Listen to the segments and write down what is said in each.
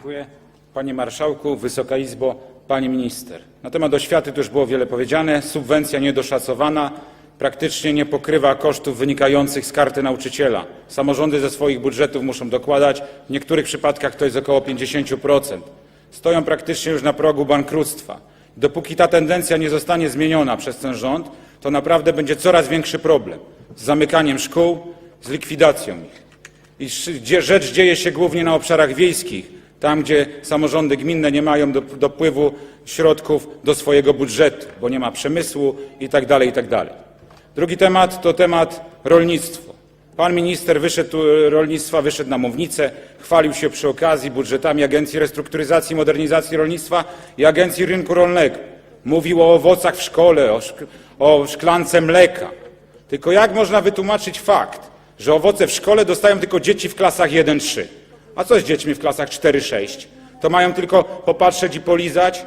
Dziękuję. Panie Marszałku, Wysoka Izbo, Pani Minister. Na temat oświaty to już było wiele powiedziane. Subwencja niedoszacowana praktycznie nie pokrywa kosztów wynikających z karty nauczyciela. Samorządy ze swoich budżetów muszą dokładać. W niektórych przypadkach to jest około 50%. Stoją praktycznie już na progu bankructwa. Dopóki ta tendencja nie zostanie zmieniona przez ten rząd, to naprawdę będzie coraz większy problem z zamykaniem szkół, z likwidacją ich. I rzecz dzieje się głównie na obszarach wiejskich, tam gdzie samorządy gminne nie mają do- dopływu środków do swojego budżetu, bo nie ma przemysłu itd. itd. Drugi temat to temat rolnictwo. Pan minister wyszedł, rolnictwa wyszedł na mównicę, chwalił się przy okazji budżetami Agencji Restrukturyzacji i Modernizacji Rolnictwa i Agencji Rynku Rolnego. Mówił o owocach w szkole, o, szk- o szklance mleka. Tylko jak można wytłumaczyć fakt, że owoce w szkole dostają tylko dzieci w klasach 1-3? A co z dziećmi w klasach 4-6? To mają tylko popatrzeć i polizać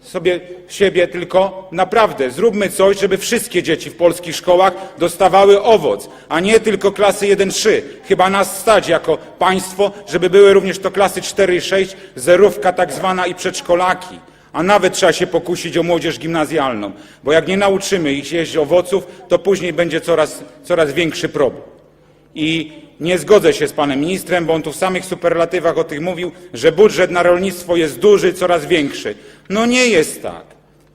sobie siebie, tylko naprawdę zróbmy coś, żeby wszystkie dzieci w polskich szkołach dostawały owoc, a nie tylko klasy 1-3. Chyba nas stać jako państwo, żeby były również to klasy 4 i 6, zerówka tak zwana i przedszkolaki. A nawet trzeba się pokusić o młodzież gimnazjalną, bo jak nie nauczymy ich jeść owoców, to później będzie coraz, coraz większy problem. I nie zgodzę się z panem ministrem, bo on tu w samych superlatywach o tych mówił, że budżet na rolnictwo jest duży, coraz większy. No nie jest tak.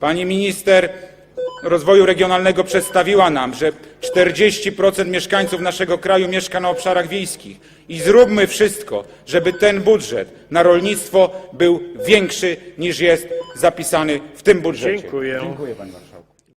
Pani minister rozwoju regionalnego przedstawiła nam, że 40% mieszkańców naszego kraju mieszka na obszarach wiejskich. I zróbmy wszystko, żeby ten budżet na rolnictwo był większy niż jest zapisany w tym budżecie. Dziękuję. Dziękuję pani marszałek.